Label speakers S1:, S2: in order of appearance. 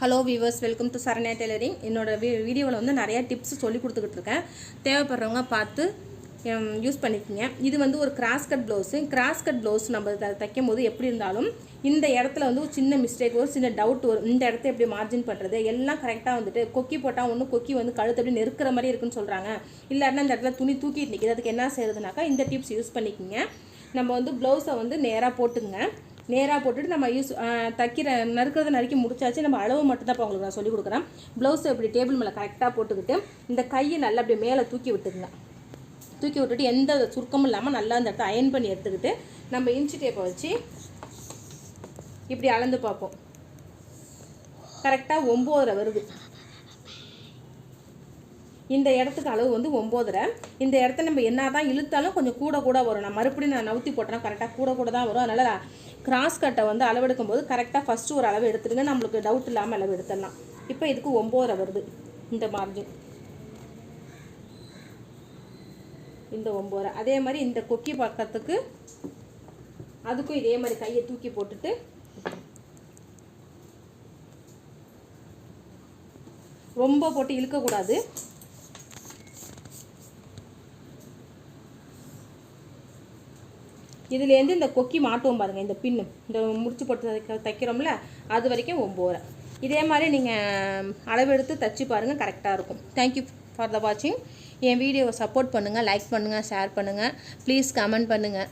S1: Hello viewers welcome to Saranya tailoring என்னோட வீ வீடியோவில் வந்து நிறையா டிப்ஸ் சொல்லி கொடுத்துக்கிட்டு இருக்கேன். தேவைப்படுறவங்க பார்த்து யூஸ் பண்ணிக்கோங்க. இது வந்து ஒரு cross cut blouse cross cut blouse நம்ம த- தைக்கும் போது எப்படி இருந்தாலும் இந்த இடத்துல வந்து ஒரு சின்ன மிஸ்டேக் ஒரு சின்ன டவுட் வரும். இந்த இடத்த எப்படி மார்ஜின் பண்ணுறது எல்லாம் கரெக்டாக வந்துட்டு கொக்கி போட்டால் ஒன்று கொக்கி வந்து கழுத்து அப்படி நெருக்கிற மாதிரி இருக்குன்னு சொல்கிறாங்க இல்லாட்டினா இந்த இடத்துல துணி தூக்கிட்டு நிற்கிது அதுக்கு என்ன செய்யறதுனாக்கா இந்த டிப்ஸ் யூஸ் பண்ணிக்கோங்க. நம்ம வந்து ப்ளவுஸை வந்து நேராக போட்டுங்க நேராக போட்டுட்டு நம்ம யூஸ் தைக்கிற நறுக்கிறத நறுக்கி முடிச்சாச்சு. நம்ம அளவு மட்டும் தான் இப்போ உங்களுக்கு நான் சொல்லிக் கொடுக்குறேன். ப்ளவுஸை இப்படி டேபிள் மேலே கரெக்டாக போட்டுக்கிட்டு இந்த கையை நல்லா அப்படியே மேலே தூக்கி விட்டுருங்க. தூக்கி விட்டுட்டு எந்த சுருக்கமும் இல்லாமல் நல்லா அந்த இடத்த அயன் பண்ணி எடுத்துக்கிட்டு நம்ம இன்ச்சி டேப்பை வச்சு இப்படி அளந்து பார்ப்போம். கரெக்டாக ஒம்போதரை வருது. இந்த இடத்துக்கு அளவு வந்து ஒம்போதரை. இந்த இடத்த நம்ம என்ன தான் இழுத்தாலும் கொஞ்சம் கூட கூட வரும். நான் மறுபடியும் நான் நவுத்தி போட்டேன்னா கரெக்டாக கூட கூட தான் வரும். அதனால் கிராஸ் கட்டை வந்து அளவெடுக்கும் போது கரெக்டாக ஃபஸ்ட்டு ஒரு அளவு எடுத்துடுங்க. நம்மளுக்கு டவுட் இல்லாமல் அளவு எடுத்துடலாம். இப்போ இதுக்கு ஒம்போதரை வருது. இந்த மார்ஜின் இந்த ஒம்போதரை. அதே மாதிரி இந்த கொக்கி பக்கத்துக்கு அதுக்கும் இதே மாதிரி கையை தூக்கி போட்டுட்டு ரொம்ப போட்டு இழுக்கக்கூடாது. இதுலேருந்து இந்த கொக்கி மாட்டுவோம் பாருங்கள் இந்த பின்னு. இந்த முடிச்சு போட்டு தைக்க தைக்கிறோம்ல அது வரைக்கும் ஒம்போரை. இதே மாதிரி நீங்கள் அளவெடுத்து தச்சு பாருங்கள் கரெக்டாக இருக்கும். தேங்க்யூ ஃபார் த வாட்சிங் என் வீடியோவை சப்போர்ட் பண்ணுங்கள் லைக் பண்ணுங்கள் ஷேர் பண்ணுங்கள் ப்ளீஸ் கமெண்ட் பண்ணுங்கள்